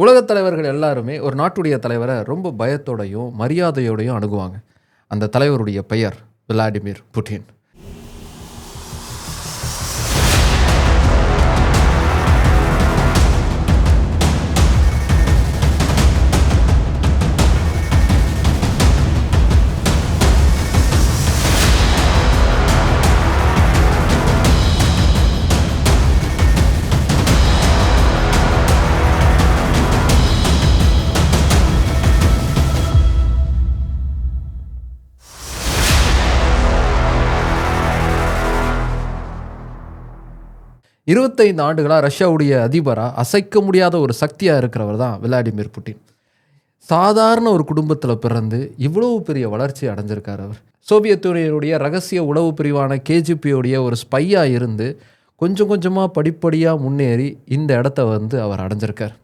உலகத் தலைவர்கள் எல்லாருமே ஒரு நாட்டுடைய தலைவரை ரொம்ப பயத்தோடையும் மரியாதையோடையும் அணுகுவாங்க. அந்த தலைவருடைய பெயர் விளாடிமிர் புட்டின். இருபத்தைந்து ஆண்டுகளாக ரஷ்யாவுடைய அதிபராக அசைக்க முடியாத ஒரு சக்தியாக இருக்கிறவர் தான் விளாடிமிர் புட்டின். சாதாரண ஒரு குடும்பத்தில் பிறந்து இவ்வளவு பெரிய வளர்ச்சி அடைஞ்சிருக்கார் அவர். சோவியத் யூனியனுடைய ரகசிய உளவு பிரிவான கேஜிபியோடைய ஒரு ஸ்பையாக இருந்து கொஞ்சம் கொஞ்சமாக படிப்படியாக முன்னேறி இந்த இடத்த வந்து அவர் அடைஞ்சிருக்கார்.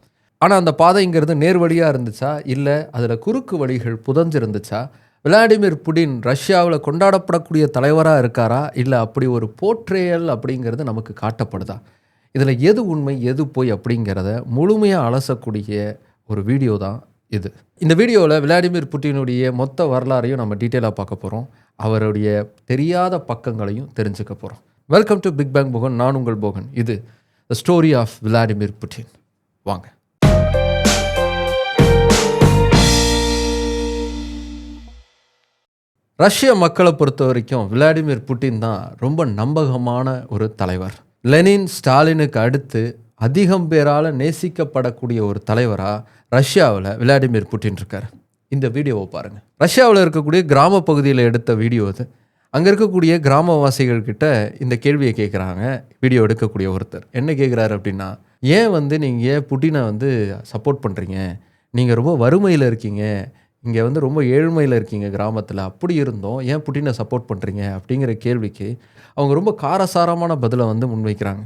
ஆனால் அந்த பாதைங்கிறது நேர்வழியாக இருந்துச்சா? இல்லை அதில் குறுக்கு வழிகள் புதஞ்சிருந்துச்சா? விளாடிமிர் புடின் ரஷ்யாவில் கொண்டாடப்படக்கூடிய தலைவராக இருக்காரா? இல்லை அப்படி ஒரு போர்ட்ரேயல் அப்படிங்கிறது நமக்கு காட்டப்படுதா? இதில் எது உண்மை எது பொய் அப்படிங்கிறத முழுமையாக அலசக்கூடிய ஒரு வீடியோ தான் இது. இந்த வீடியோவில் விளாடிமிர் புட்டினுடைய மொத்த வரலாறையும் நம்ம டீட்டெயிலாக பார்க்க போகிறோம் அவருடைய தெரியாத பக்கங்களையும் தெரிஞ்சுக்க போகிறோம் welcome to big bang Bogan நான் உங்கள் போகன். இது the story of Vladimir Putin வாங்க. ரஷ்ய மக்களை பொறுத்த வரைக்கும் விளாடிமிர் புட்டின் தான் ரொம்ப நம்பகமான ஒரு தலைவர். லெனின் ஸ்டாலினுக்கு அடுத்து அதிகம் பேரால் நேசிக்கப்படக்கூடிய ஒரு தலைவராக ரஷ்யாவில் விளாடிமிர் புட்டின் இருக்கார். இந்த வீடியோவை பாருங்கள் ரஷ்யாவில் இருக்கக்கூடிய கிராம பகுதியில் எடுத்த வீடியோ அது. அங்கே இருக்கக்கூடிய கிராமவாசிகள் கிட்ட இந்த கேள்வியை கேட்குறாங்க வீடியோ எடுக்கக்கூடிய ஒருத்தர். என்ன கேட்குறாரு அப்படின்னா ஏன் வந்து நீங்கள் புட்டினை வந்து சப்போர்ட் பண்ணுறீங்க நீங்கள் ரொம்ப வறுமையில் இருக்கீங்க. இங்கே வந்து ரொம்ப ஏழ்மையில் இருக்கீங்க கிராமத்தில் அப்படி இருந்தோம் ஏன் புட்டினை சப்போர்ட் பண்ணுறீங்க அப்படிங்கிற கேள்விக்கு அவங்க ரொம்ப காரசாரமான பதிலை வந்து முன்வைக்கிறாங்க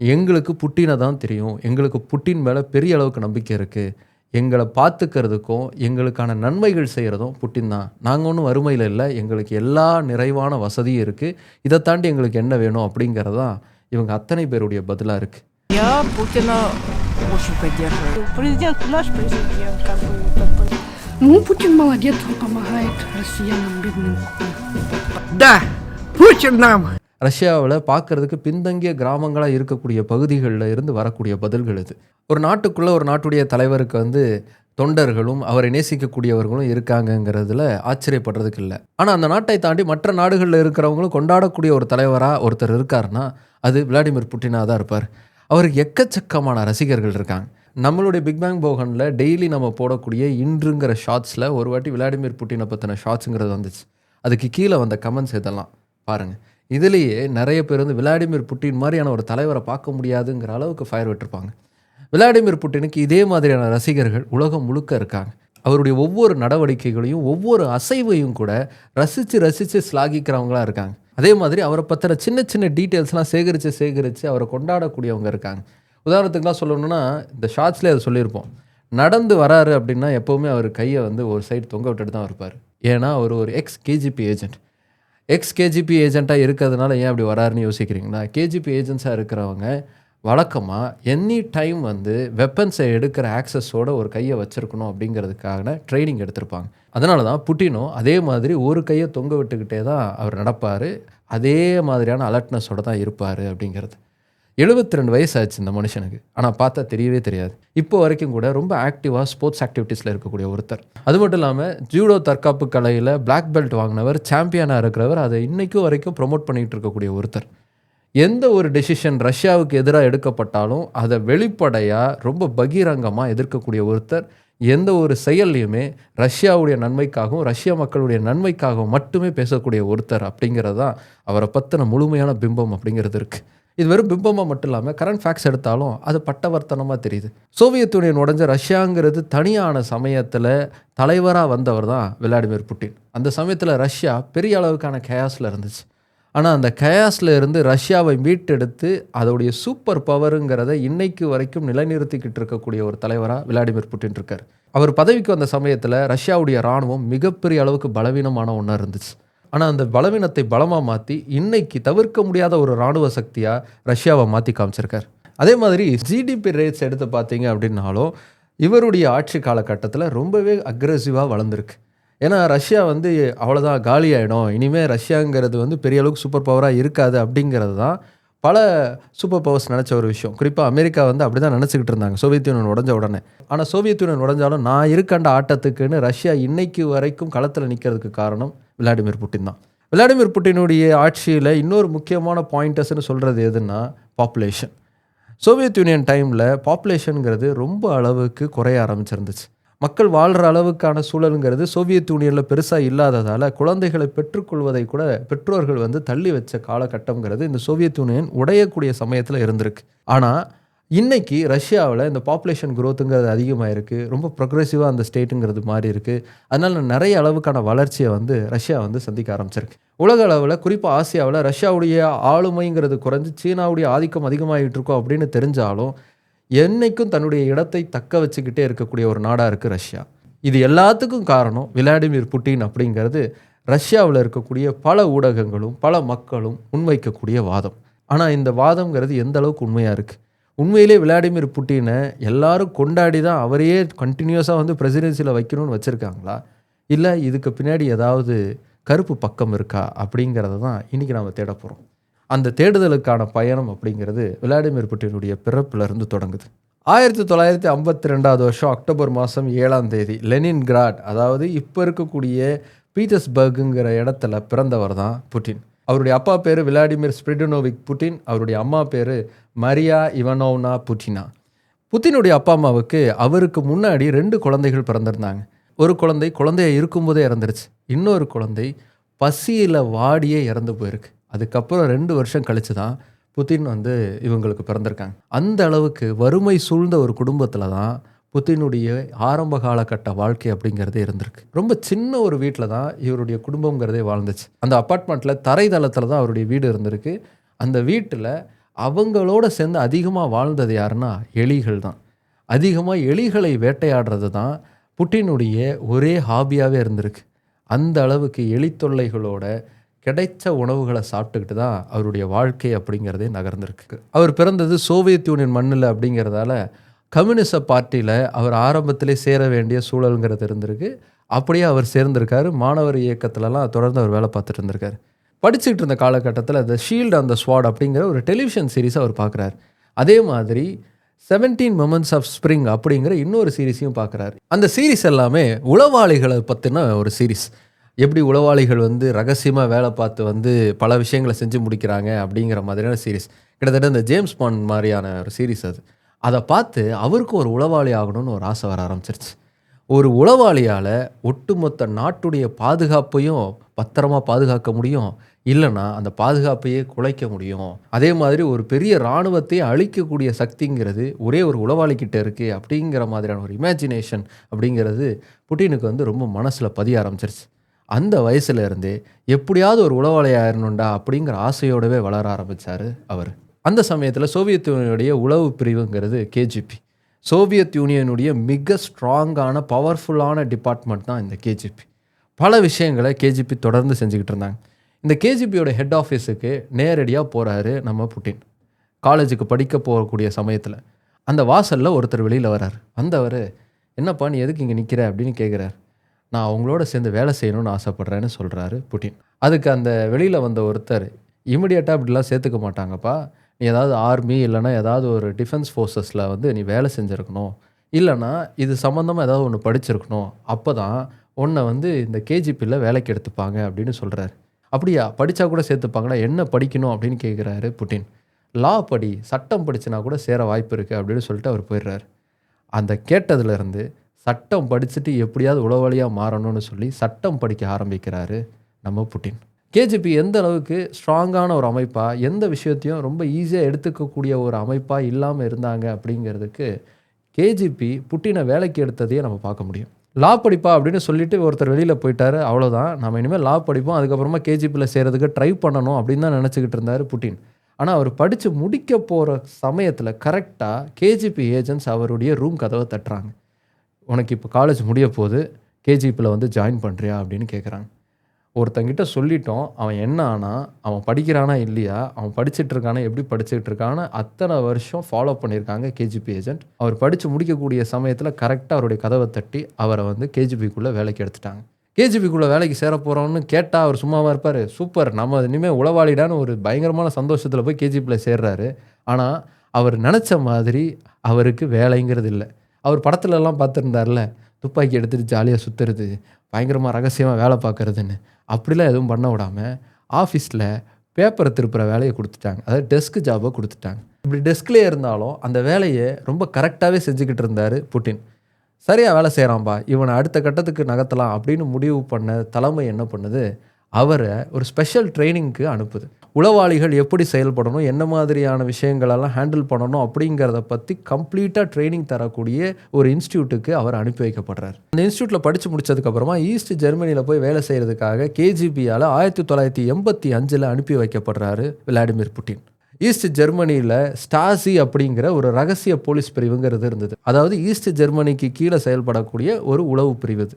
எங்களுக்கு புட்டினை தான் தெரியும் எங்களுக்கு புட்டின் மேலே பெரிய அளவுக்கு நம்பிக்கை இருக்குது எங்களை பார்த்துக்கிறதுக்கும் எங்களுக்கான நன்மைகள் செய்கிறதும் புட்டின் தான் நாங்கள் ஒன்றும் வறுமையில் இல்லை எங்களுக்கு எல்லா நிறைவான வசதியும் இருக்குது இதை தாண்டி எங்களுக்கு என்ன வேணும் அப்படிங்கிறது தான் இவங்க அத்தனை பேருடைய பதிலாக இருக்குது Я Путина очень поддерживаю. Президент наш президент, как бы как бы. Ну, Путин молодец, он помогает россиянам бедным. Да, Путин нам ரஷ்யாவில் பார்க்கறதுக்கு பின்தங்கிய கிராமங்களாக இருக்கக்கூடிய பகுதிகளில் இருந்து வரக்கூடிய பதில்கள் இது ஒரு நாட்டுக்குள்ளே ஒரு நாட்டுடைய தலைவருக்கு வந்து தொண்டர்களும் அவரை நேசிக்கக்கூடியவர்களும் இருக்காங்கங்கிறதுல ஆச்சரியப்படுறதுக்கு இல்லை ஆனால் அந்த நாட்டை தாண்டி மற்ற நாடுகளில் இருக்கிறவங்களும் கொண்டாடக்கூடிய ஒரு தலைவராக ஒருத்தர் இருக்காருன்னா அது விளாடிமிர் புட்டினாக தான் இருப்பார் அவருக்கு எக்கச்சக்கமான ரசிகர்கள் இருக்காங்க நம்மளுடைய பிக் பேங் போகனில் டெய்லி நம்ம போடக்கூடிய இன்றுங்கிற ஷார்ட்ஸில் ஒரு வாட்டி விளாடிமிர் புட்டினை பற்றின ஷார்ட்ஸுங்கிறது வந்துச்சு. அதுக்கு கீழே வந்த கமெண்ட்ஸ் இதெல்லாம் பாருங்கள் இதுலேயே நிறைய பேர் வந்து விளாடிமிர் புட்டின் மாதிரியான ஒரு தலைவரை பார்க்க முடியாதுங்கிற அளவுக்கு ஃபயர் விட்டுருப்பாங்க. விளாடிமிர் புட்டினுக்கு இதே மாதிரியான ரசிகர்கள் உலகம் முழுக்க இருக்காங்க. அவருடைய ஒவ்வொரு நடவடிக்கைகளையும் ஒவ்வொரு அசைவையும் கூட ரசித்து ரசித்து ஸ்லாகிக்கிறவங்களா இருக்காங்க. அதே மாதிரி அவரை பற்றின சின்ன சின்ன டீட்டெயில்ஸ்லாம் சேகரித்து சேகரித்து அவரை கொண்டாடக்கூடியவங்க இருக்காங்க. உதாரணத்துக்குலாம் சொல்லணும்னா இந்த ஷார்ட்ஸ்லேயே அதை சொல்லியிருப்போம். நடந்து வராரு அப்படின்னா எப்போவுமே அவர் கையை வந்து ஒரு சைடு தொங்க விட்டுட்டு தான் இருப்பார். ஏன்னா அவர் ஒரு ex KGB agent ex KGB ஏஜெண்ட்டாக இருக்கிறதுனால ஏன் அப்படி வராருன்னு யோசிக்கிறீங்களா? கேஜிபி ஏஜென்ட்ஸாக இருக்கிறவங்க வழக்கமாக எனி டைம் வந்து வெப்பன்ஸை எடுக்கிற ஆக்சஸோட ஒரு கையை வச்சுருக்கணும் அப்படிங்கிறதுக்கான ட்ரைனிங் எடுத்திருப்பாங்க. அதனால தான் புட்டினும் அதே மாதிரி ஒரு கையை தொங்க விட்டுக்கிட்டே தான் அவர் நடப்பார். அதே மாதிரியான அலர்ட்னஸோட தான் இருப்பார் அப்படிங்கிறது. எழுபத்தி ரெண்டு வயசு ஆச்சு இந்த மனுஷனுக்கு. ஆனால் பார்த்தா தெரியவே தெரியாது. இப்போ வரைக்கும் கூட ரொம்ப ஆக்டிவாக ஸ்போர்ட்ஸ் ஆக்டிவிட்டீஸில் இருக்கக்கூடிய ஒருத்தர். அது மட்டும் இல்லாமல் ஜூடோ தற்காப்பு கலையில் பிளாக் பெல்ட் வாங்கினவர் சாம்பியனாக இருக்கிறவர் அதை இன்றைக்கும் வரைக்கும் ப்ரொமோட் பண்ணிகிட்டு இருக்கக்கூடிய ஒருத்தர். எந்த ஒரு டெசிஷன் ரஷ்யாவுக்கு எதிராக எடுக்கப்பட்டாலும் அதை வெளிப்படையாக ரொம்ப பகிரங்கமாக எதிர்க்கக்கூடிய ஒருத்தர் எந்த ஒரு செயல்லையுமே ரஷ்யாவுடைய நன்மைக்காகவும் ரஷ்ய மக்களுடைய நன்மைக்காகவும் மட்டுமே பேசக்கூடிய ஒருத்தர் அப்படிங்கிறது தான் அவரை பற்றின முழுமையான பிம்பம் அப்படிங்கிறது இருக்குது இது வெறும் பிம்பமாக மட்டும் இல்லாமல் கரண்ட் ஃபேக்ட்ஸ் எடுத்தாலும் அது பட்டவர்த்தனமாக தெரியுது. சோவியத் யூனியன் உடஞ்ச ரஷ்யாங்கிறது தனியான சமயத்தில் தலைவராக வந்தவர் தான் விளாடிமிர் புட்டின். அந்த சமயத்தில் ரஷ்யா பெரிய அளவுக்கான கயாஸில் இருந்துச்சு. ஆனால் அந்த கயாஸில் இருந்து ரஷ்யாவை மீட்டெடுத்து அதோடைய சூப்பர் பவருங்கிறத இன்னைக்கு வரைக்கும் நிலைநிறுத்திக்கிட்டு இருக்கக்கூடிய ஒரு தலைவராக விளாடிமிர் புட்டின் இருக்கார். அவர் பதவிக்கு வந்த சமயத்தில் ரஷ்யாவுடைய இராணுவம் மிகப்பெரிய அளவுக்கு பலவீனமான ஒன்றா இருந்துச்சு. ஆனால் அந்த பலவீனத்தை பலமாக மாற்றி இன்னைக்கு தவிர்க்க முடியாத ஒரு இராணுவ சக்தியாக ரஷ்யாவை மாற்றி காமிச்சிருக்கார். அதே மாதிரி ஜிடிபி ரேட்ஸ் எடுத்து பார்த்தீங்க அப்படின்னாலும் இவருடைய ஆட்சி காலகட்டத்தில் ரொம்பவே அக்ரெசிவாக வளர்ந்துருக்கு. ஏன்னா ரஷ்யா வந்து அவ்வளோதான் காலி ஆகிடும் இனிமேல் ரஷ்யாங்கிறது வந்து பெரிய அளவுக்கு சூப்பர் பவராக இருக்காது அப்படிங்கிறது தான் பல சூப்பர் பவர்ஸ் நினச்ச ஒரு விஷயம். குறிப்பாக அமெரிக்கா வந்து அப்படி தான் நினச்சிக்கிட்டு இருந்தாங்க. சோவியத் யூனியன் உடஞ்ச உடனே. ஆனால் சோவியத் யூனியன் உடஞ்சாலும் நான் இருக்கண்ட ஆட்டத்துக்குன்னு ரஷ்யா இன்னைக்கு வரைக்கும் களத்தில் நிற்கிறதுக்கு காரணம் விளாடிமிர் புட்டின் தான். விளாடிமிர் புட்டினுடைய ஆட்சியில் இன்னொரு முக்கியமான பாயிண்டர்ஸ்னு சொல்கிறது எதுன்னா பாப்புலேஷன். சோவியத் யூனியன் டைமில் பாப்புலேஷனுங்கிறது ரொம்ப அளவுக்கு குறைய ஆரம்பிச்சிருந்துச்சு. மக்கள் வாழ்கிற அளவுக்கான சூழலுங்கிறது சோவியத் யூனியனில் பெருசாக இல்லாததால் குழந்தைகளை பெற்றுக்கொள்வதை கூட பெற்றோர்கள் வந்து தள்ளி வச்ச காலகட்டங்கிறது இந்த சோவியத் யூனியன் உடையக்கூடிய சமயத்தில் இருந்திருக்கு. ஆனால் இன்றைக்கி ரஷ்யாவில் இந்த பாப்புலேஷன் குரோத்துங்கிறது அதிகமாக இருக்குது ரொம்ப ப்ரொக்ரெசிவாக அந்த ஸ்டேட்டுங்கிறது மாறி இருக்குது அதனால் நிறைய அளவுக்கான வளர்ச்சியை வந்து ரஷ்யா வந்து சந்திக்க ஆரம்பிச்சிருக்கு. உலக அளவில் குறிப்பாக ஆசியாவில் ரஷ்யாவுடைய ஆளுமைங்கிறது குறைஞ்சி சீனாவுடைய ஆதிக்கம் அதிகமாகிட்டு இருக்கோம் அப்படின்னு தெரிஞ்சாலும் என்றைக்கும் தன்னுடைய இடத்தை தக்க வச்சுக்கிட்டே இருக்கக்கூடிய ஒரு நாடாக இருக்குது ரஷ்யா. இது எல்லாத்துக்கும் காரணம் விளாடிமிர் புட்டின் அப்படிங்கிறது ரஷ்யாவில் இருக்கக்கூடிய பல ஊடகங்களும் பல மக்களும் முன்வைக்கக்கூடிய வாதம். ஆனால் இந்த வாதம்ங்கிறது எந்த அளவுக்கு உண்மையாக இருக்குது உண்மையிலே விளாடிமிர் புட்டினை எல்லாரும் கொண்டாடி தான் அவரையே கண்டினியூஸாக வந்து பிரசிடென்சியில் வைக்கணும்னு வச்சுருக்காங்களா? இல்லை இதுக்கு பின்னாடி ஏதாவது கருப்பு பக்கம் இருக்கா? அப்படிங்கிறத தான் இன்றைக்கி நாம் தேட போகிறோம் அந்த தேடுதலுக்கான பயணம் அப்படிங்கிறது விளாடிமிர் புட்டினுடைய பிறப்பிலிருந்து தொடங்குது. ஆயிரத்தி தொள்ளாயிரத்தி ஐம்பத்தி ரெண்டாவது வருஷம் அக்டோபர் மாதம் ஏழாம் தேதி லெனின் கிராட் அதாவது இப்போ இருக்கக்கூடிய பீட்டர்ஸ்பர்க்குங்கிற இடத்துல பிறந்தவர் தான் புட்டின். அவருடைய அப்பா பேர் விளாடிமிர் ஸ்பிரிடனோவிக் புட்டின் அவருடைய அம்மா பேர் மரியா இவனோவ்னா புட்டினா. புத்தினுடைய அப்பா அம்மாவுக்கு அவருக்கு முன்னாடி ரெண்டு குழந்தைகள் பிறந்திருந்தாங்க. ஒரு குழந்தை குழந்தைய இருக்கும்போதே இறந்துருச்சு. இன்னொரு குழந்தை பசியில் வாடியே இறந்து போயிருக்கு. அதுக்கப்புறம் ரெண்டு வருஷம் கழிச்சு தான் புத்தின் வந்து இவங்களுக்கு பிறந்திருக்காங்க. அந்த அளவுக்கு வறுமை சூழ்ந்த ஒரு குடும்பத்தில் தான் புத்தினுடைய ஆரம்ப காலகட்ட வாழ்க்கை அப்படிங்கிறதே இருந்திருக்கு. ரொம்ப சின்ன ஒரு வீட்டில் தான் இவருடைய குடும்பங்கிறதே வாழ்ந்துச்சு. அந்த அப்பார்ட்மெண்ட்டில் தரைதளத்தில் தான் அவருடைய வீடு இருந்திருக்கு. அந்த வீட்டில் அவங்களோட சேர்ந்து அதிகமாக வாழ்ந்தது யாருன்னா எலிகள் தான். அதிகமாக எலிகளை வேட்டையாடுறது தான் புட்டினுடைய ஒரே ஹாபியாகவே இருந்திருக்கு. அந்த அளவுக்கு எலி தொல்லைகளோட கிடைச்ச உணவுகளை சாப்பிட்டுக்கிட்டு தான் அவருடைய வாழ்க்கை அப்படிங்கிறதே நகர்ந்திருக்கு. அவர் பிறந்தது சோவியத் யூனியன் மண்ணில் அப்படிங்கிறதால கம்யூனிச பார்ட்டியில் அவர் ஆரம்பத்திலே சேர வேண்டிய சூழலுங்கிறது இருந்திருக்கு. அப்படியே அவர் சேர்ந்திருக்காரு. மாணவர் இயக்கத்துலலாம் தொடர்ந்து அவர் வேலை பார்த்துட்டு இருந்திருக்காரு. படிச்சுக்கிட்டு இருந்த காலகட்டத்தில் த ஷீல்டு அந்த ஸ்வாட் அப்படிங்கிற ஒரு டெலிவிஷன் சீரிஸை அவர் பார்க்குறாரு. அதே மாதிரி செவன்டீன் மொமெண்ட்ஸ் ஆஃப் ஸ்ப்ரிங் அப்படிங்கிற இன்னொரு சீரீஸையும் பார்க்குறாரு. அந்த சீரிஸ் எல்லாமே உளவாளிகளை பற்றின ஒரு சீரிஸ். எப்படி உளவாளிகள் வந்து ரகசியமாக வேலை பார்த்து வந்து பல விஷயங்களை செஞ்சு முடிக்கிறாங்க அப்படிங்கிற மாதிரியான சீரிஸ். கிட்டத்தட்ட இந்த ஜேம்ஸ் பாண்ட் மாதிரியான ஒரு சீரிஸ் அது. அதை பார்த்து அவருக்கும் ஒரு உளவாளி ஆகணும்னு ஒரு ஆசை வர ஆரம்பிச்சிருச்சு. ஒரு உளவாளியால் ஒட்டுமொத்த நாட்டுடைய பாதுகாப்பையும் பத்திரமா பாதுகாக்க முடியும் இல்லைன்னா அந்த பாதுகாப்பையே குலைக்க முடியும். அதே மாதிரி ஒரு பெரிய இராணுவத்தையே அழிக்கக்கூடிய சக்திங்கிறது ஒரே ஒரு உளவாளிக்கிட்ட இருக்குது அப்படிங்கிற மாதிரியான ஒரு இமேஜினேஷன் அப்படிங்கிறது புட்டினுக்கு வந்து ரொம்ப மனசில் பதிய ஆரம்பிச்சிருச்சு. அந்த வயசுலேருந்தே எப்படியாவது ஒரு உளவாளியாயிரணுண்டா அப்படிங்கிற ஆசையோடவே வளர ஆரம்பித்தார் அவர். அந்த சமயத்தில் சோவியத் யூனியனுடைய உளவு பிரிவுங்கிறது கேஜிபி சோவியத் யூனியனுடைய மிக ஸ்ட்ராங்கான பவர்ஃபுல்லான டிபார்ட்மெண்ட் தான் இந்த கேஜிபி பல விஷயங்களை கேஜிபி தொடர்ந்து செஞ்சுக்கிட்டு இருந்தாங்க. இந்த கேஜிபியோட ஹெட் ஆஃபீஸுக்கு நேரடியாக போகிறாரு நம்ம புட்டின். காலேஜுக்கு படிக்க போகக்கூடிய சமயத்தில். அந்த வாசலில் ஒருத்தர் வெளியில் வரார். வந்தவர் என்னப்பா நீ எதுக்கு இங்கே நிற்கிற அப்படின்னு கேட்குறாரு நான் அவங்களோட சேர்ந்து வேலை செய்யணும்னு ஆசைப்பட்றேன்னு சொல்கிறாரு புட்டின். அதுக்கு அந்த வெளியில் வந்த ஒருத்தர் இமிடியேட்டாக இப்படிலாம் சேர்த்துக்க மாட்டாங்கப்பா. நீ ஏதாவது ஆர்மி இல்லைன்னா ஏதாவது ஒரு டிஃபென்ஸ் ஃபோர்ஸஸில் வந்து நீ வேலை செஞ்சுருக்கணும். இல்லைன்னா இது சம்மந்தமாக ஏதாவது ஒன்று படிச்சிருக்கணும். அப்போ தான் உன்னை வந்து இந்த கேஜிபியில் வேலைக்கு எடுத்துப்பாங்க அப்படின்னு சொல்கிறாரு அப்படியா? படித்தா கூட சேர்த்துப்பாங்களா என்ன படிக்கணும் அப்படின்னு கேட்குறாரு புட்டின். லா படி சட்டம் படிச்சுனா கூட சேர வாய்ப்பு இருக்குது அப்படின்னு சொல்லிட்டு அவர் போயிடுறாரு. அந்த கேட்டதுலேருந்து சட்டம் படிச்சுட்டு எப்படியாவது உளவழியாக மாறணும்னு சொல்லி சட்டம் படிக்க ஆரம்பிக்கிறாரு நம்ம புட்டின். கேஜிபி எந்த அளவுக்கு ஸ்ட்ராங்கான ஒரு அமைப்பாக எந்த விஷயத்தையும் ரொம்ப ஈஸியாக எடுத்துக்கக்கூடிய ஒரு அமைப்பாக இல்லாமல் இருந்தாங்க அப்படிங்கிறதுக்கு கேஜிபி புட்டினை வேலைக்கு எடுத்ததையே நம்ம பார்க்க முடியும். லா படிப்பா அப்படின்னு சொல்லிட்டு ஒருத்தர் வெளியில் போயிட்டாரு அவ்வளோதான் நம்ம இனிமேல் லா படிப்போம் அதுக்கப்புறமா கேஜிபியில் செய்கிறதுக்கு ட்ரை பண்ணணும் அப்படின்னு தான் நினச்சிக்கிட்டு இருந்தார் புட்டின். ஆனால் அவர் படித்து முடிக்க போகிற சமயத்தில் கரெக்டாக கேஜிபி ஏஜென்ட்ஸ் அவருடைய ரூம் கதவை தட்டுறாங்க. உனக்கு இப்போ காலேஜ் முடிய போது கேஜிபியில் வந்து ஜாயின் பண்ணுறியா அப்படின்னு கேட்குறாங்க ஒருத்தங்கிட்ட சொல்லிட்டோம் அவன் என்ன ஆனா அவன் படிக்கிறானா இல்லையா அவன் படிச்சுட்டு இருக்கானா எப்படி படிச்சுட்டு இருக்கான்னு அத்தனை வருஷம் ஃபாலோ பண்ணியிருக்காங்க கேஜிபி ஏஜென்ட் அவர் படித்து முடிக்கக்கூடிய சமயத்தில் கரெக்டாக அவருடைய கதவை தட்டி அவரை வந்து கேஜிபிக்குள்ளே வேலைக்கு எடுத்துட்டாங்க. கேஜிபிக்குள்ளே வேலைக்கு சேர போகிறோம்னு கேட்டால் அவர் சும்மாவா இருப்பார். சூப்பர் நம்ம இனிமேல் உளவாளிடான்னு ஒரு பயங்கரமான சந்தோஷத்தில் போய் கேஜிபியில் சேர்றாரு. ஆனால் அவர் நினச்ச மாதிரி அவருக்கு வேலைங்கிறது இல்லை. அவர் படத்துலலாம் பார்த்துருந்தார்ல துப்பாக்கி எடுத்துகிட்டு ஜாலியாக சுற்றுறது பயங்கரமாக ரகசியமாக வேலை பார்க்குறதுன்னு. அப்படிலாம் எதுவும் பண்ண விடாமல் ஆஃபீஸில் பேப்பரை திருப்புற வேலையை கொடுத்துட்டாங்க. அதாவது டெஸ்க் ஜாபை கொடுத்துட்டாங்க. இப்படி டெஸ்க்லேயே இருந்தாலும் அந்த வேலையை ரொம்ப கரெக்டாகவே செஞ்சுக்கிட்டு இருந்தார் புட்டின். சரியாக வேலை செய்கிறான்பா இவனை அடுத்த கட்டத்துக்கு நகர்த்தலாம் அப்படின்னு முடிவு பண்ண தலைமை என்ன பண்ணுது? அவரை ஒரு ஸ்பெஷல் ட்ரைனிங்க்கு அனுப்புது. உளவாளிகள் எப்படி செயல்படணும் என்ன மாதிரியான விஷயங்களெல்லாம் ஹேண்டில் பண்ணணும் அப்படிங்கிறத பற்றி கம்ப்ளீட்டாக ட்ரைனிங் தரக்கூடிய ஒரு இன்ஸ்டியூட்டுக்கு அவர் அனுப்பி வைக்கப்படுறார். அந்த இன்ஸ்டியூட்டில் படித்து முடிச்சதுக்கப்புறமா ஈஸ்ட் ஜெர்மனியில் போய் வேலை செய்கிறதுக்காக கேஜிபியால் ஆயிரத்தி தொள்ளாயிரத்தி எண்பத்தி அஞ்சில் அனுப்பி வைக்கப்படுறாரு விளாடிமிர் புட்டின் ஈஸ்ட் ஜெர்மனியில் ஸ்டாசி அப்படிங்கிற ஒரு ரகசிய போலீஸ் பிரிவுங்கிறது இருந்தது. அதாவது ஈஸ்ட் ஜெர்மனிக்கு கீழே செயல்படக்கூடிய ஒரு உளவு பிரிவு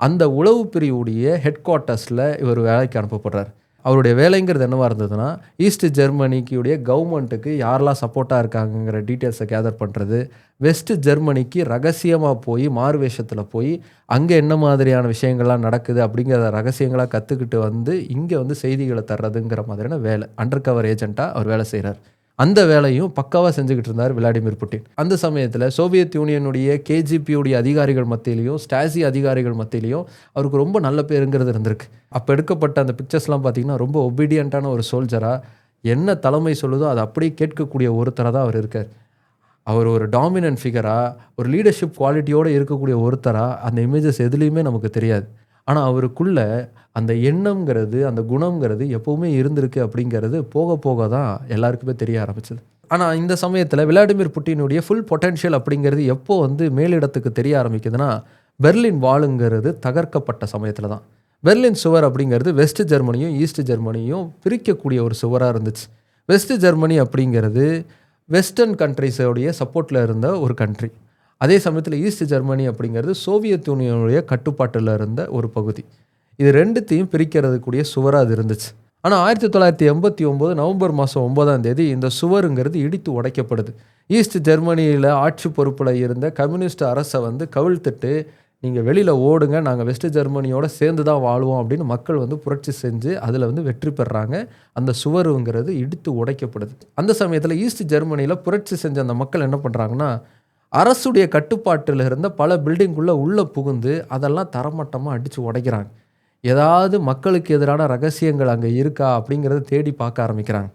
அந்த உளவு பிரிவுடைய ஹெட் குவார்ட்டர்ஸில் இவர் வேலைக்கு அனுப்பப்படுறார். அவருடைய வேலைங்கிறது என்னவாக இருந்ததுன்னா ஈஸ்ட் ஜெர்மனிக்குடைய கவர்மெண்ட்டுக்கு யாரெல்லாம் சப்போர்ட்டாக இருக்காங்கங்கிற டீட்டெயில்ஸை கேதர் பண்ணுறது வெஸ்ட் ஜெர்மனிக்கு ரகசியமாக போய் மாறுவேஷத்தில் போய் அங்கே என்ன மாதிரியான விஷயங்கள்லாம் நடக்குது அப்படிங்கிற ரகசியங்களாக கற்றுக்கிட்டு வந்து இங்கே வந்து செய்திகளை தர்றதுங்கிற மாதிரியான வேலை அண்டர் கவர் ஏஜென்ட்டாக அவர் வேலை செய்கிறார் அந்த வேலையும் பக்காவாக செஞ்சுக்கிட்டு இருந்தார் விளாடிமிர் புட்டின். அந்த சமயத்தில் சோவியத் யூனியனுடைய கேஜிபியுடைய அதிகாரிகள் மத்தியிலையும் ஸ்டாசி அதிகாரிகள் மத்தியிலையும் அவருக்கு ரொம்ப நல்ல பேருங்கிறது இருந்திருக்கு. அப்போ எடுக்கப்பட்ட அந்த பிக்சர்ஸ்லாம் பார்த்தீங்கன்னா ரொம்ப ஒபீடியண்ட்டான ஒரு சோல்ஜராக என்ன தலைமை சொல்லுதோ அதை அப்படியே கேட்கக்கூடிய ஒருத்தராக தான் அவர் இருக்கார். அவர் ஒரு டாமினன்ட் ஃபிகராக ஒரு லீடர்ஷிப் குவாலிட்டியோடு இருக்கக்கூடிய ஒருத்தராக அந்த இமேஜஸ் எதுலேயுமே நமக்கு தெரியாது. ஆனால் அவருக்குள்ள அந்த எண்ணம்ங்கிறது அந்த குணம்ங்கிறது எப்போவுமே இருந்திருக்கு அப்படிங்கிறது போக போக தான் எல்லாருக்குமே தெரிய ஆரம்பிச்சது. ஆனால் இந்த சமயத்தில் விளாடிமிர் புட்டினுடைய ஃபுல் பொட்டென்ஷியல் அப்படிங்கிறது எப்போ வந்து மேலிடத்துக்கு தெரிய ஆரம்பிக்குதுன்னா பெர்லின் வாளுங்கிறது தகர்க்கப்பட்ட சமயத்தில் தான். பெர்லின் சுவர் அப்படிங்கிறது வெஸ்ட் ஜெர்மனியும் ஈஸ்ட் ஜெர்மனியும் பிரிக்கக்கூடிய ஒரு சுவராக இருந்துச்சு. வெஸ்ட் ஜெர்மனி அப்படிங்கிறது வெஸ்டர்ன் கண்ட்ரிஸோடைய சப்போர்ட்டில் இருந்த ஒரு கண்ட்ரி அதே சமயத்தில் ஈஸ்ட் ஜெர்மனி அப்படிங்கிறது சோவியத் யூனியனுடைய கட்டுப்பாட்டில் இருந்த ஒரு பகுதி. இது ரெண்டுத்தையும் பிரிக்கிறதுக்கூடிய சுவராக அது இருந்துச்சு. ஆனால் ஆயிரத்தி தொள்ளாயிரத்தி எண்பத்தி ஒம்பது நவம்பர் மாதம் ஒன்பதாம் தேதி இந்த சுவருங்கிறது இடித்து உடைக்கப்படுது. ஈஸ்ட் ஜெர்மனியில் ஆட்சி பொறுப்பில் இருந்த கம்யூனிஸ்ட் அரசை வந்து கவிழ்த்துட்டு நீங்கள் வெளியில் ஓடுங்க நாங்கள் வெஸ்ட் ஜெர்மனியோட சேர்ந்து தான் வாழ்வோம் அப்படின்னு மக்கள் வந்து புரட்சி செஞ்சு அதில் வந்து வெற்றி பெறுறாங்க அந்த சுவருங்கிறது இடித்து உடைக்கப்படுது. அந்த சமயத்தில் ஈஸ்ட் ஜெர்மனியில் புரட்சி செஞ்ச அந்த மக்கள் என்ன பண்ணுறாங்கன்னா அரசுடைய கட்டுப்பாட்டில் இருந்த பல பில்டிங்குள்ளே உள்ளே புகுந்து அதெல்லாம் தரமட்டமாக அடித்து உடைக்கிறாங்க. ஏதாவது மக்களுக்கு எதிரான ரகசியங்கள் அங்கே இருக்கா அப்படிங்கிறத தேடி பார்க்க ஆரம்பிக்கிறாங்க.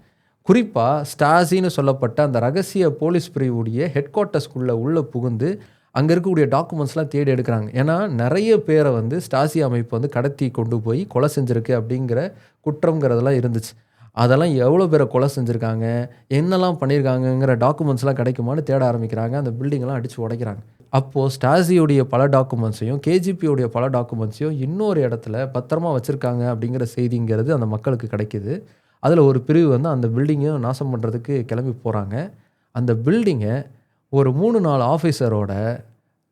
குறிப்பாக ஸ்டாசின்னு சொல்லப்பட்ட அந்த ரகசிய போலீஸ் பிரிவுடைய ஹெட் குவார்ட்டர்ஸ்குள்ளே உள்ளே புகுந்து அங்கே இருக்கக்கூடிய டாக்குமெண்ட்ஸ்லாம் தேடி எடுக்கிறாங்க. ஏன்னா நிறைய பேரை வந்து ஸ்டாசி அமைப்பு வந்து கடத்தி கொண்டு போய் கொலை செஞ்சுருக்கு அப்படிங்கிற குற்றங்கிறதெல்லாம் இருந்துச்சு. அதெல்லாம் எவ்வளோ பேரை கொலை செஞ்சுருக்காங்க என்னெல்லாம் பண்ணியிருக்காங்கங்கிற டாக்குமெண்ட்ஸ்லாம் கிடைக்குமான்னு தேட ஆரம்பிக்கிறாங்க. அந்த பில்டிங்கெல்லாம் அடித்து உடைக்கிறாங்க. அப்போது ஸ்டாசியுடைய பல டாக்குமெண்ட்ஸையும் கேஜிபியோடைய பல டாக்குமெண்ட்ஸையும் இன்னொரு இடத்துல பத்திரமா வச்சுருக்காங்க அப்படிங்கிற செய்திங்கிறது அந்த மக்களுக்கு கிடைக்கிது. அதில் ஒரு பிரிவு வந்து அந்த பில்டிங்கையும் நாசம் பண்ணுறதுக்கு கிளம்பி போகிறாங்க அந்த பில்டிங்கை ஒரு மூணு நாலு ஆஃபீஸரோட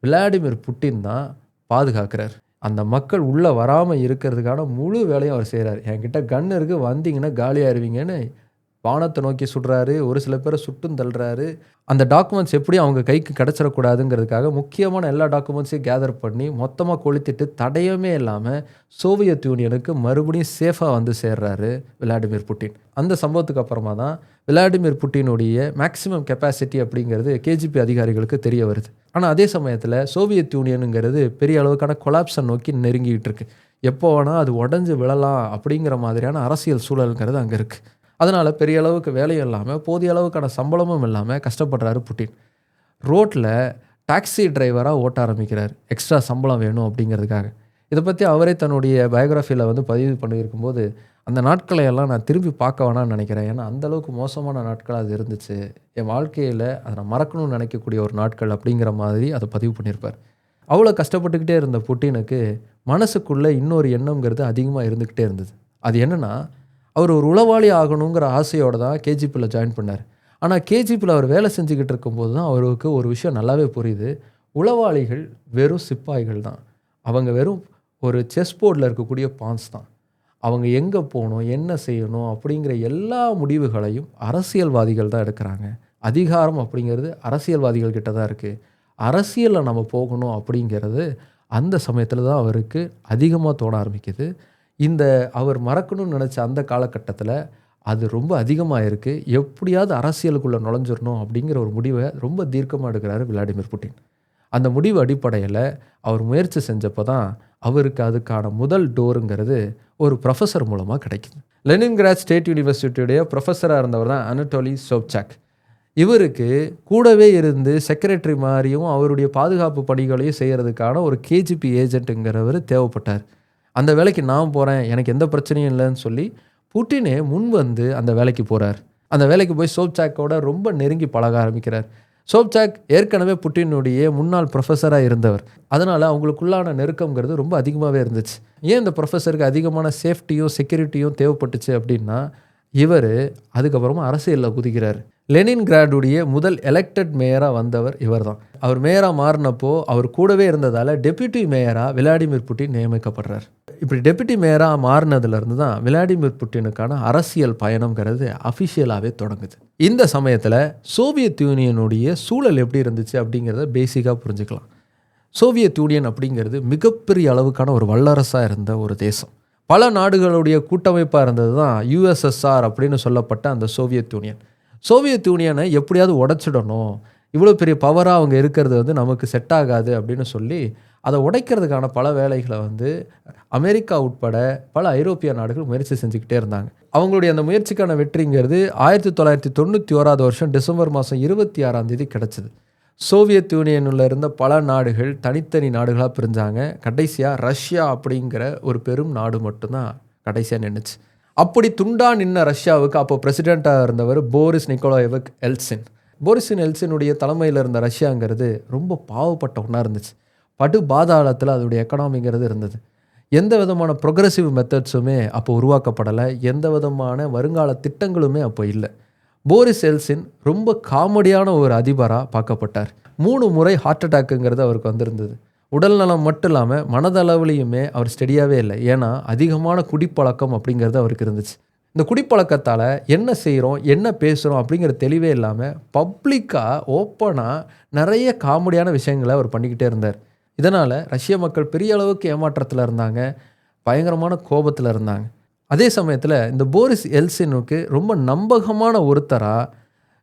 விளாடிமிர் புட்டின் தான் பாதுகாக்கிறார். அந்த மக்கள் உள்ளே வராமல் இருக்கிறதுக்கான முழு வேலையும் அவர் செய்கிறார் என்கிட்ட கன் இருக்குது வந்தீங்கன்னா காலியாயிருவீங்கன்னு வானத்தை நோக்கி சுடுறாரு ஒரு சில பேரை சுட்டும் தள்ளுறாரு. அந்த டாக்குமெண்ட்ஸ் எப்படி அவங்க கைக்கு கிடச்சிடக்கூடாதுங்கிறதுக்காக முக்கியமான எல்லா டாக்குமெண்ட்ஸையும் கேதர் பண்ணி மொத்தமாக கொளுத்திட்டு தடையுமே இல்லாமல் சோவியத் யூனியனுக்கு மறுபடியும் சேஃபாக வந்து சேர்றாரு விளாடிமிர் புட்டின். அந்த சம்பவத்துக்கு அப்புறமா தான் விளாடிமிர் புட்டினுடைய மேக்சிமம் கெப்பாசிட்டி அப்படிங்கிறது கேஜிபி அதிகாரிகளுக்கு தெரிய வருது. ஆனால் அதே சமயத்தில் சோவியத் யூனியனுங்கிறது பெரிய அளவுக்கான கொலாப்ஸை நோக்கி நெருங்கிட்டு இருக்கு. எப்போ வேணால் அது உடஞ்சி விழலாம் அப்படிங்கிற மாதிரியான அரசியல் சூழலுங்கிறது அங்கே இருக்குது அதனால் பெரிய அளவுக்கு வேலையும் இல்லாமல் போதிய அளவுக்கான சம்பளமும் இல்லாமல் கஷ்டப்படுறாரு புட்டின். ரோட்டில் டாக்ஸி டிரைவராக ஓட்ட ஆரம்பிக்கிறார். எக்ஸ்ட்ரா சம்பளம் வேணும் அப்படிங்கிறதுக்காக. இதை பற்றி அவரே தன்னுடைய பயோகிராஃபியில் வந்து பதிவு பண்ணியிருக்கும்போது அந்த நாட்களை எல்லாம் நான் திரும்பி பார்க்க வேணாம்னு நினைக்கிறேன். ஏன்னா அந்த அளவுக்கு மோசமான நாட்கள் அது இருந்துச்சு. என் வாழ்க்கையில் அதை நான் மறக்கணும்னு நினைக்கக்கூடிய ஒரு நாட்கள் அப்படிங்கிற மாதிரி அதை பதிவு பண்ணியிருப்பார். அவ்வளோ கஷ்டப்பட்டுக்கிட்டே இருந்த புட்டினுக்கு மனசுக்குள்ளே இன்னொரு எண்ணங்கிறது அதிகமாக இருந்துக்கிட்டே இருந்தது. அது என்னென்னா அவர் ஒரு உளவாளி ஆகணுங்கிற ஆசையோடு தான் கேஜிபியில் ஜாயின் பண்ணார். ஆனால் கேஜிபியில் அவர் வேலை செஞ்சுக்கிட்டு இருக்கும்போது தான் அவருக்கு ஒரு விஷயம் நல்லாவே புரியுது. உளவாளிகள் வெறும் சிப்பாய்கள் தான். அவங்க வெறும் ஒரு செஸ் போர்டில் இருக்கக்கூடிய பான்ஸ் தான். அவங்க எங்கே போகணும் என்ன செய்யணும் அப்படிங்கிற எல்லா முடிவுகளையும் அரசியல்வாதிகள் தான் எடுக்கிறாங்க. அதிகாரம் அப்படிங்கிறது அரசியல்வாதிகள் கிட்ட தான் இருக்குது அரசியலில் நம்ம போகணும் அப்படிங்கிறது அந்த சமயத்தில் தான் அவருக்கு அதிகமாக தோண ஆரம்பிக்குது. இந்த அவர் மறக்கணும்னு நினச்ச அந்த காலகட்டத்தில் அது ரொம்ப அதிகமாக இருக்குது எப்படியாவது அரசியலுக்குள்ளே நுழைஞ்சிடணும் அப்படிங்கிற ஒரு முடிவை ரொம்ப தீர்க்கமாக எடுக்கிறாரு விளாடிமிர் புட்டின். அந்த முடிவு அடிப்படையில் அவர் முயற்சி செஞ்சப்போ தான் அவருக்கு அதுக்கான முதல் டோருங்கிறது ஒரு ப்ரொஃபஸர் மூலமாக கிடைக்குது. லெனின்கிராட் ஸ்டேட் யூனிவர்சிட்டியுடைய ப்ரொஃபஸராக இருந்தவர் தான் அனட்டோலி சோப்சாக். இவருக்கு கூடவே இருந்து செக்ரட்டரி மாதிரியும் அவருடைய பாதுகாப்பு பணிகளையும் செய்கிறதுக்கான ஒரு கேஜிபி ஏஜென்ட்டுங்கிறவர் தேவைப்பட்டார். அந்த வேலைக்கு நான் போகிறேன் எனக்கு எந்த பிரச்சனையும் இல்லைன்னு சொல்லி புட்டினே முன் வந்து அந்த வேலைக்கு போகிறார் அந்த வேலைக்கு போய் சோப்சாக்கோட ரொம்ப நெருங்கி பழக ஆரம்பிக்கிறார். சோப்சாக் ஏற்கனவே புட்டினுடைய முன்னாள் ப்ரொஃபஸராக இருந்தவர். அதனால் அவங்களுக்குள்ளான நெருக்கங்கிறது ரொம்ப அதிகமாகவே இருந்துச்சு. ஏன் இந்த ப்ரொஃபஸருக்கு அதிகமான சேஃப்டியும் செக்யூரிட்டியும் தேவைப்பட்டுச்சு அப்படின்னா இவர் அதுக்கப்புறமா அரசியலில் குதிக்கிறார். லெனின் கிராடுடைய முதல் எலெக்டட் மேயராக வந்தவர் இவர் தான் அவர் மேயராக மாறினப்போ அவர் கூடவே இருந்ததால் டெப்யூட்டி மேயராக விளாடிமிர் புட்டின் நியமிக்கப்படுறார். இப்படி டெப்யூட்டி மேயராக மாறினதுலேருந்து தான் விளாடிமிர் புட்டினுக்கான அரசியல் பயணங்கிறது அஃபிஷியலாகவே தொடங்குது. இந்த சமயத்தில் சோவியத் யூனியனுடைய சூழல் எப்படி இருந்துச்சு அப்படிங்கிறத பேசிக்காக புரிஞ்சுக்கலாம். சோவியத் யூனியன் அப்படிங்கிறது மிகப்பெரிய அளவுக்கான ஒரு வல்லரசாக இருந்த ஒரு தேசம். பல நாடுகளுடைய கூட்டமைப்பாக இருந்தது தான் யூஎஸ்எஸ்ஆர் அப்படின்னு சொல்லப்பட்ட அந்த சோவியத் யூனியன். சோவியத் யூனியனை எப்படியாவது உடைச்சிடணும் இவ்வளோ பெரிய பவராக அவங்க இருக்கிறது வந்து நமக்கு செட் ஆகாது அப்படின்னு சொல்லி அதை உடைக்கிறதுக்கான பல வேலைகளை வந்து அமெரிக்கா உட்பட பல ஐரோப்பிய நாடுகள் முயற்சி செஞ்சுக்கிட்டே இருந்தாங்க. அவங்களுடைய அந்த முயற்சிக்கான வெற்றிங்கிறது ஆயிரத்தி தொள்ளாயிரத்தி தொண்ணூற்றி ஓராவது வருஷம் டிசம்பர் மாதம் இருபத்தி ஆறாம் தேதி கிடச்சிது. சோவியத் யூனியனில் இருந்த பல நாடுகள் தனித்தனி நாடுகளாக பிரிஞ்சாங்க. கடைசியாக ரஷ்யா அப்படிங்கிற ஒரு பெரும் நாடு மட்டும்தான் கடைசியாக நின்றுச்சு அப்படி துண்டா நின்ன ரஷ்யாவுக்கு அப்போ பிரசிடெண்ட்டாக இருந்தவர் போரிஸ் நிக்கோலாயவக் எல்சின் போரிசின் எல்சினுடைய தலைமையில் இருந்த ரஷ்யாங்கிறது ரொம்ப பாவப்பட்ட ஒன்றா இருந்துச்சு. படு பாதாளத்தில் அதோடைய எக்கனாமிங்கிறது இருந்தது. எந்த விதமான ப்ரொக்ரெசிவ் மெத்தட்ஸுமே அப்போ உருவாக்கப்படலை. எந்த விதமான வருங்கால திட்டங்களுமே அப்போ இல்லை. போரிஸ் எல்சின் ரொம்ப காமெடியான ஒரு அதிபராக பார்க்கப்பட்டார். மூணு முறை ஹார்ட் அட்டாக்குங்கிறது அவருக்கு வந்திருந்தது. உடல் நலம் மட்டும் இல்லாமல் மனதளவுலையுமே அவர் ஸ்டெடியாகவே இல்லை. ஏன்னா அதிகமான குடிப்பழக்கம் அப்படிங்கிறது அவருக்கு இருந்துச்சு. இந்த குடிப்பழக்கத்தால் என்ன செய்கிறோம் என்ன பேசுகிறோம் அப்படிங்கிற தெளிவே இல்லாமல் பப்ளிக்காக ஓப்பனாக நிறைய காமெடியான விஷயங்களை அவர் பண்ணிக்கிட்டே இருந்தார். இதனால் ரஷ்ய மக்கள் பெரிய அளவுக்கு ஏமாற்றத்தில் இருந்தாங்க பயங்கரமான கோபத்தில் இருந்தாங்க. அதே சமயத்தில் இந்த போரிஸ் எல்சினுக்கு ரொம்ப நம்பகமான ஒருத்தராக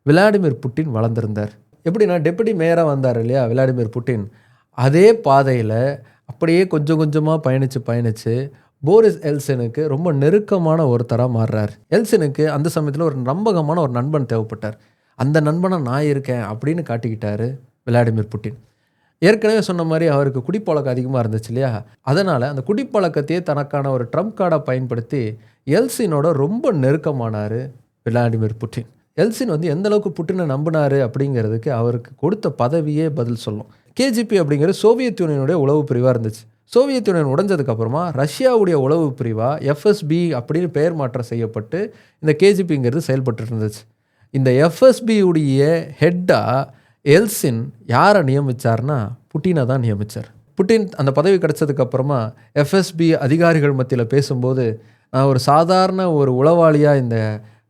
விளாடிமிர் புட்டின் வளர்ந்துருந்தார். எப்படின்னா டெப்புட்டி மேயராக வந்தார் இல்லையா விளாடிமிர் புட்டின். அதே பாதையில் அப்படியே கொஞ்சம் கொஞ்சமாக பயணித்து பயணித்து போரிஸ் எல்சனுக்கு ரொம்ப நெருக்கமான ஒருத்தராக மாறுறார். எல்சனுக்கு அந்த சமயத்தில் ஒரு நம்பகமான ஒரு நண்பன் தேவைப்பட்டார். அந்த நண்பனை நான் இருக்கேன் அப்படின்னு காட்டிக்கிட்டாரு விளாடிமிர் புட்டின். ஏற்கனவே சொன்ன மாதிரி அவருக்கு குடிப்பழக்கம் அதிகமாக இருந்துச்சு இல்லையா? அதனால் அந்த குடிப்பழக்கத்தையே தனக்கான ஒரு ட்ரம்ப் கார்டை பயன்படுத்தி எல்சினோட ரொம்ப நெருக்கமானார் விளாடிமிர் புட்டின். எல்சின் வந்து எந்த அளவுக்கு புட்டினை நம்பினாரு அப்படிங்கிறதுக்கு அவருக்கு கொடுத்த பதவியே பதில் சொல்லும். கேஜிபி அப்படிங்கிறது சோவியத் யூனியனுடைய உளவு பிரிவாக இருந்துச்சு. சோவியத் யூனியன் உடஞ்சதுக்கப்புறமா ரஷ்யாவுடைய உளவு பிரிவாக எஃப்எஸ்பி அப்படின்னு பெயர் மாற்றம் செய்யப்பட்டு இந்த கேஜிபிங்கிறது செயல்பட்டு இருந்துச்சு. இந்த எஃப்எஸ்பியுடைய ஹெட்டாக எல்சின் யாரை நியமித்தார்னா புட்டினை தான் நியமித்தார் புட்டின் அந்த பதவி கிடச்சதுக்கப்புறமா எஃப்எஸ்பி அதிகாரிகள் மத்தியில் பேசும்போது நான் ஒரு சாதாரண ஒரு உளவாளியாக இந்த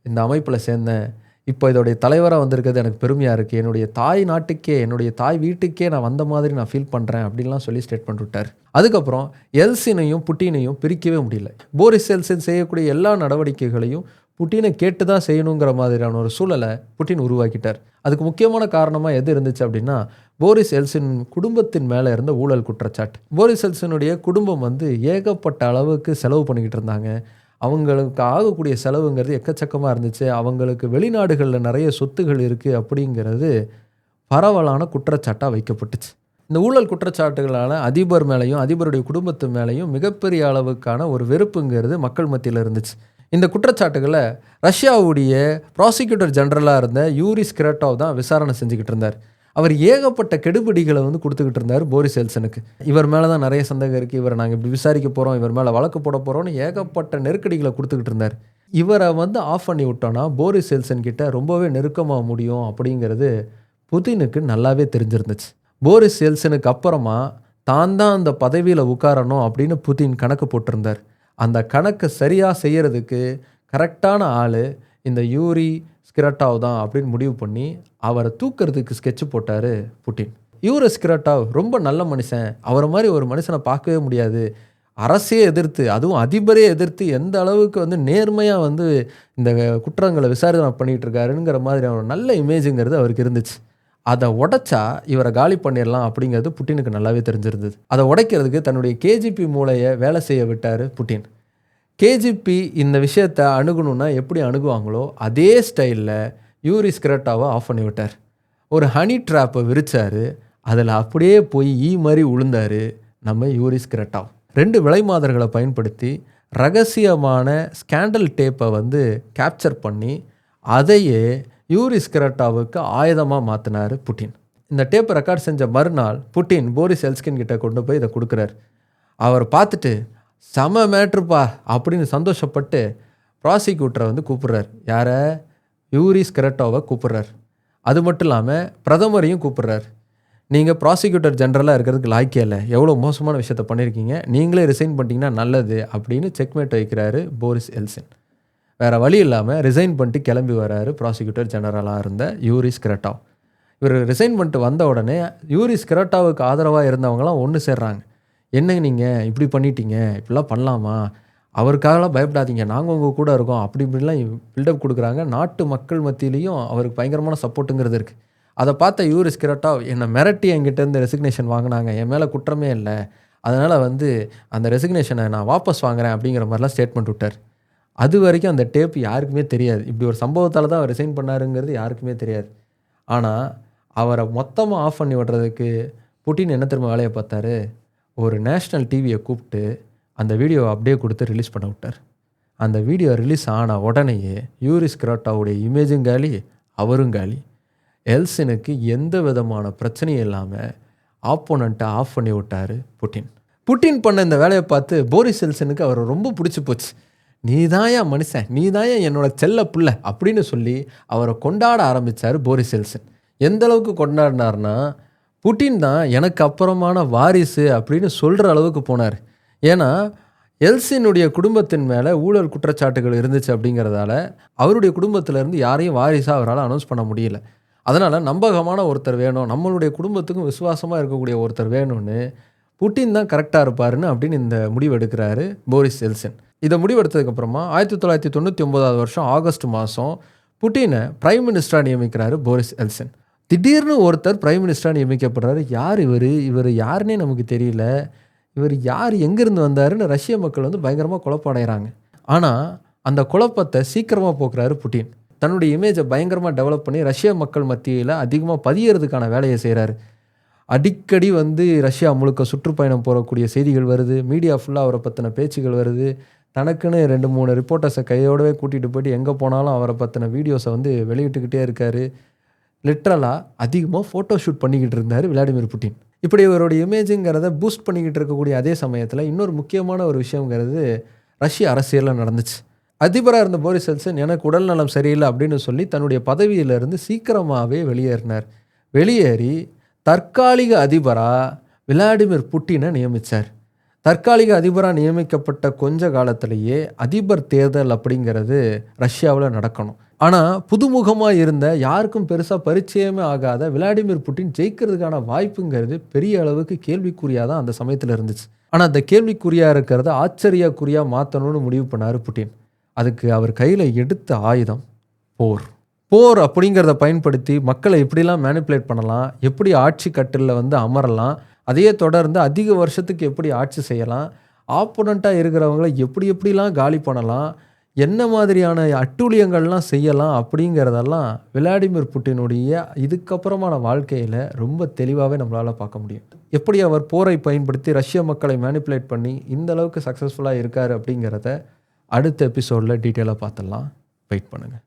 இந்த அமைப்பில் சேர்ந்தேன். இப்போ இதோடைய தலைவராக வந்திருக்கிறது எனக்கு பெருமையாக இருக்குது என்னுடைய தாய் நாட்டுக்கே என்னுடைய தாய் வீட்டுக்கே நான் வந்த மாதிரி நான் ஃபீல் பண்ணுறேன் அப்படின்லாம் சொல்லி ஸ்டேட் பண்ணிவிட்டார் அதுக்கப்புறம் எல்சினையும் புட்டினையும் பிரிக்கவே முடியல. போரிஸ் எல்சின் செய்யக்கூடிய எல்லா நடவடிக்கைகளையும் புட்டினை கேட்டு தான் செய்யணுங்கிற மாதிரியான ஒரு சூழலை புட்டின் உருவாக்கிட்டார். அதுக்கு முக்கியமான காரணமாக எது இருந்துச்சு அப்படின்னா போரிஸ் எல்சின் குடும்பத்தின் மேலே இருந்த ஊழல் குற்றச்சாட்டு. போரிஸ் எல்சினுடைய குடும்பம் வந்து ஏகப்பட்ட அளவுக்கு செலவு பண்ணிக்கிட்டு இருந்தாங்க. அவங்களுக்கு ஆகக்கூடிய செலவுங்கிறது எக்கச்சக்கமாக இருந்துச்சு. அவங்களுக்கு வெளிநாடுகளில் நிறைய சொத்துகள் இருக்குது அப்படிங்கிறது பரவலான குற்றச்சாட்டாக வைக்கப்பட்டுச்சு. இந்த ஊழல் குற்றச்சாட்டுகளால் அதிபர் மேலேயும் அதிபருடைய குடும்பத்து மேலேயும் மிகப்பெரிய அளவுக்கான ஒரு வெறுப்புங்கிறது மக்கள் மத்தியில் இருந்துச்சு. இந்த குற்றச்சாட்டுகளை ரஷ்யாவுடைய ப்ராசிக்யூட்டர் ஜெனரலாக இருந்த யூரி ஸ்கிரட்டோவ் தான் விசாரணை செஞ்சுக்கிட்டு இருந்தார். அவர் ஏகப்பட்ட கெடுபிடிகளை வந்து கொடுத்துக்கிட்டு இருந்தார் போரிஸ் எல்சனுக்கு. இவர் மேலே தான் நிறைய சந்தேகம் இருக்குது இவரை நாங்கள் இப்படி விசாரிக்க போகிறோம் இவர் மேலே வழக்கு போட போகிறோம்னு ஏகப்பட்ட நெருக்கடிகளை கொடுத்துக்கிட்டு இருந்தார். இவரை வந்து ஆஃப் பண்ணி விட்டோன்னா போரிஸ் எல்சன் கிட்ட ரொம்பவே நெருக்கமாக முடியும் அப்படிங்கிறது புதினுக்கு நல்லாவே தெரிஞ்சிருந்துச்சு. போரிஸ் எல்சனுக்கு அப்புறமா தான் தான் அந்த பதவியில் உட்காரணும் அப்படின்னு புதின் கணக்கு போட்டிருந்தார். அந்த கணக்கை சரியாக செய்கிறதுக்கு கரெக்டான ஆள் இந்த யூரி ஸ்கிரட்டாவ் தான் அப்படின்னு முடிவு பண்ணி அவரை தூக்கிறதுக்கு ஸ்கெட்சு போட்டார் புட்டின். யூரி ஸ்கிரட்டாவ் ரொம்ப நல்ல மனுஷன். அவரை மாதிரி ஒரு மனுஷனை பார்க்கவே முடியாது. அரசையே எதிர்த்து அதுவும் அதிபரே எதிர்த்து எந்த அளவுக்கு வந்து நேர்மையாக வந்து இந்த குற்றங்களை விசாரணை பண்ணிகிட்டு இருக்காருங்கிற மாதிரி அவர் நல்ல இமேஜுங்கிறது அவருக்கு இருந்துச்சு. அதை உடைச்சா இவரை காலி பண்ணிடலாம் அப்படிங்கிறது புட்டினுக்கு நல்லாவே தெரிஞ்சிருந்தது. அதை உடைக்கிறதுக்கு தன்னுடைய கேஜிபி மூளையை வேலை செய்ய விட்டார் புட்டின். கேஜிபி இந்த விஷயத்தை அணுகணுன்னா எப்படி அணுகுவாங்களோ அதே ஸ்டைலில் யூரி ஸ்கிரட்டாவை ஆஃப் பண்ணி விட்டார். ஒரு ஹனி ட்ராப்பை விரித்தார் அதில் அப்படியே போய் ஈ மாதிரி உளுந்தார் நம்ம யூரி ஸ்கிரட்டாவ் ரெண்டு விலைமாதர்களை பயன்படுத்தி ரகசியமான ஸ்கேண்டல் டேப்பை வந்து கேப்சர் பண்ணி அதையே யூரிஸ் ஸ்கிரட்டாவுக்கு ஆயுதமாக மாற்றினார் புட்டின். இந்த டேப்பை ரெக்கார்ட் செஞ்ச மறுநாள் புட்டின் போரிஸ் எல்ஸ்கின் கிட்ட கொண்டு போய் இதை கொடுக்குறாரு. அவர் பார்த்துட்டு செம மேட்ருப்பா அப்படின்னு சந்தோஷப்பட்டு ப்ராசிக்யூட்டரை வந்து கூப்பிட்றாரு. யாரை? யூரிஸ் ஸ்கிரட்டோவை கூப்பிட்றாரு. அது மட்டும் இல்லாமல் பிரதமரையும் கூப்பிட்றாரு. நீங்கள் ப்ராசிக்யூட்டர் ஜென்ரலாக இருக்கிறதுக்கு லாய்க்கே இல்லை. எவ்வளோ மோசமான விஷயத்த பண்ணியிருக்கீங்க நீங்களே ரிசைன் பண்ணிட்டீங்கன்னா நல்லது அப்படின்னு செக்மேட் வைக்கிறாரு போரிஸ் எல்சின் வேறு வழி இல்லாமல் ரிசைன் பண்ணிட்டு கிளம்பி வராரு ப்ராசிக்யூட்டர் ஜெனரலாக இருந்த யூரிஸ் கிரட்டாவ் இவர் ரிசைன் பண்ணிட்டு வந்த உடனே யூரிஸ் கிரட்டாவுக்கு ஆதரவாக இருந்தவங்களாம் ஒன்று சேர்றாங்க. என்னங்க நீங்கள் இப்படி பண்ணிட்டீங்க. இப்படிலாம் பண்ணலாமா? அவருக்காகலாம் பயப்படாதீங்க. நாங்கள் உங்கள் கூட இருக்கோம். அப்படி இப்படிலாம் பில்டப் கொடுக்குறாங்க. நாட்டு மக்கள் மத்தியிலையும் அவருக்கு பயங்கரமான சப்போர்ட்டுங்கிறது இருக்குது அதை பார்த்த யூரிஸ் கிரட்டாவ் என்னை மிரட்டி என்கிட்டேருந்து ரெசிக்னேஷன் வாங்கினாங்க. என் மேலே குற்றமே இல்லை. அதனால் வந்து அந்த ரெசிக்னேஷனை நான் வாபஸ் வாங்குறேன் அப்படிங்கிற மாதிரிலாம் ஸ்டேட்மெண்ட் விட்டார். அது வரைக்கும் அந்த டேப் யாருக்குமே தெரியாது. இப்படி ஒரு சம்பவத்தால் தான் அவர் ரிசைன் பண்ணாருங்கிறது யாருக்குமே தெரியாது. ஆனால் அவரை மொத்தமாக ஆஃப் பண்ணி விடுறதுக்கு புட்டின் என்ன திரும்ப வேலையை பார்த்தாரு? ஒரு நேஷ்னல் டிவியை கூப்பிட்டு அந்த வீடியோவை அப்படியே கொடுத்து ரிலீஸ் பண்ண விட்டார். அந்த வீடியோ ரிலீஸ் ஆன உடனேயே யூரிஸ் கிராட்டாவுடைய இமேஜும் காலி அவரும் காலி. எல்சினுக்கு எந்த விதமான பிரச்சனையும் இல்லாமல் ஆப்போனண்ட்டை ஆஃப் பண்ணி விட்டார் புட்டின். புட்டின் பண்ண இந்த வேலையை பார்த்து போரிஸ் எல்சனுக்கு அவரை ரொம்ப பிடிச்சி போச்சு. நீ தாயா மனுஷன் நீ தாயா என்னோட செல்ல புள்ள அப்படின்னு சொல்லி அவரை கொண்டாட ஆரம்பித்தார் போரிஸ் எல்சன். எந்த அளவுக்கு கொண்டாடினார்னா புட்டின் தான் எனக்கு அப்புறமான வாரிசு அப்படின்னு சொல்கிற அளவுக்கு போனார். ஏன்னா எல்சினுடைய குடும்பத்தின் மேலே ஊழல் குற்றச்சாட்டுகள் இருந்துச்சு அப்படிங்கிறதால அவருடைய குடும்பத்திலேருந்து யாரையும் வாரிசாக அவரால் அனௌன்ஸ் பண்ண முடியல. அதனால் நம்பகமான ஒருத்தர் வேணும் நம்மளுடைய குடும்பத்துக்கும் விசுவாசமாக இருக்கக்கூடிய ஒருத்தர் வேணும்னு புட்டின் தான் கரெக்டாக இருப்பாருன்னு அப்படின்னு இந்த முடிவு எடுக்கிறாரு போரிஸ் எல்சன். இதை முடிவெடுத்ததுக்கப்புறமா ஆயிரத்தி தொள்ளாயிரத்தி தொண்ணூற்றி ஒன்பதாவது வருஷம் ஆகஸ்ட் மாதம் புட்டினை பிரைம் மினிஸ்டராக நியமிக்கிறாரு போரிஸ் எல்சன். திடீர்னு ஒருத்தர் பிரைம் மினிஸ்டராக நியமிக்கப்படுறாரு. யார் இவர்? இவர் யாருன்னே நமக்கு தெரியல. இவர் யார்? எங்கேருந்து வந்தாருன்னு ரஷ்ய மக்கள் வந்து பயங்கரமாக குழப்பம் அடைகிறாங்க ஆனால் அந்த குழப்பத்தை சீக்கிரமாக போக்குறாரு புட்டின். தன்னுடைய இமேஜை பயங்கரமாக டெவலப் பண்ணி ரஷ்ய மக்கள் மத்தியில் அதிகமாக பதியறதுக்கான வேலையை செய்கிறாரு அடிக்கடி வந்து ரஷ்யா முழுக்க சுற்றுப்பயணம் போகக்கூடிய செய்திகள் வருது. மீடியா ஃபுல்லாக அவரை பற்றின பேச்சுகள் வருது. தனக்குன்னு ரெண்டு மூணு ரிப்போர்ட்டர்ஸை கையோடவே கூட்டிகிட்டு போயிட்டு எங்கே போனாலும் அவரை பற்றின வீடியோஸை வந்து வெளியிட்டுக்கிட்டே இருக்கார். லிட்ரலாக அதிகமாக ஃபோட்டோ ஷூட் பண்ணிக்கிட்டு இருந்தார் விளாடிமிர் புட்டின். இப்படி இவருடைய இமேஜுங்கிறத பூஸ்ட் பண்ணிக்கிட்டு இருக்கக்கூடிய அதே சமயத்தில் இன்னொரு முக்கியமான ஒரு விஷயங்கிறது ரஷ்ய அரசியலில் நடந்துச்சு. அதிபராக இருந்த போரிஸ் எல்சன் எனக்கு உடல்நலம் சரியில்லை அப்படின்னு சொல்லி தன்னுடைய பதவியிலிருந்து சீக்கிரமாகவே வெளியேறினார். வெளியேறி தற்காலிக அதிபராக விளாடிமிர் புட்டினை நியமித்தார் தற்காலிக அதிபராக நியமிக்கப்பட்ட கொஞ்ச காலத்திலேயே அதிபர் தேர்தல் அப்படிங்கிறது ரஷ்யாவில் நடக்கணும். ஆனால் புதுமுகமாக இருந்த யாருக்கும் பெருசாக பரிச்சயமே ஆகாத விளாடிமிர் புட்டின் ஜெயிக்கிறதுக்கான வாய்ப்புங்கிறது பெரிய அளவுக்கு கேள்விக்குறியாக தான் அந்த சமயத்தில் இருந்துச்சு. ஆனால் அந்த கேள்விக்குறியாக இருக்கிறத ஆச்சரியக்குறியாக மாற்றணும்னு முடிவு பண்ணார் புட்டின். அதுக்கு அவர் கையில் எடுத்த ஆயுதம் போர். போர் அப்படிங்கிறத பயன்படுத்தி மக்களை எப்படிலாம் மேனிப்புலேட் பண்ணலாம் எப்படி ஆட்சி கட்டிலில் வந்து அமரலாம் அதையே தொடர்ந்து அதிக வருஷத்துக்கு எப்படி ஆட்சி செய்யலாம்? ஆப்போனண்ட்டாக இருக்கிறவங்கள எப்படி எப்படிலாம் காலி பண்ணலாம்? என்ன மாதிரியான அட்டூழியங்கள்லாம் செய்யலாம் அப்படிங்கிறதெல்லாம் விளாடிமிர் புட்டினுடைய இதுக்கப்புறமான வாழ்க்கையில் ரொம்ப தெளிவாகவே நம்மளால் பார்க்க முடியும். எப்படி அவர் போரை பயன்படுத்தி ரஷ்ய மக்களை மேனிப்புலேட் பண்ணி இந்த அளவுக்கு சக்ஸஸ்ஃபுல்லாக இருக்கார் அப்படிங்கிறத அடுத்த எபிசோடில் டீட்டெயிலாக பார்த்துடலாம். வெயிட் பண்ணுங்கள்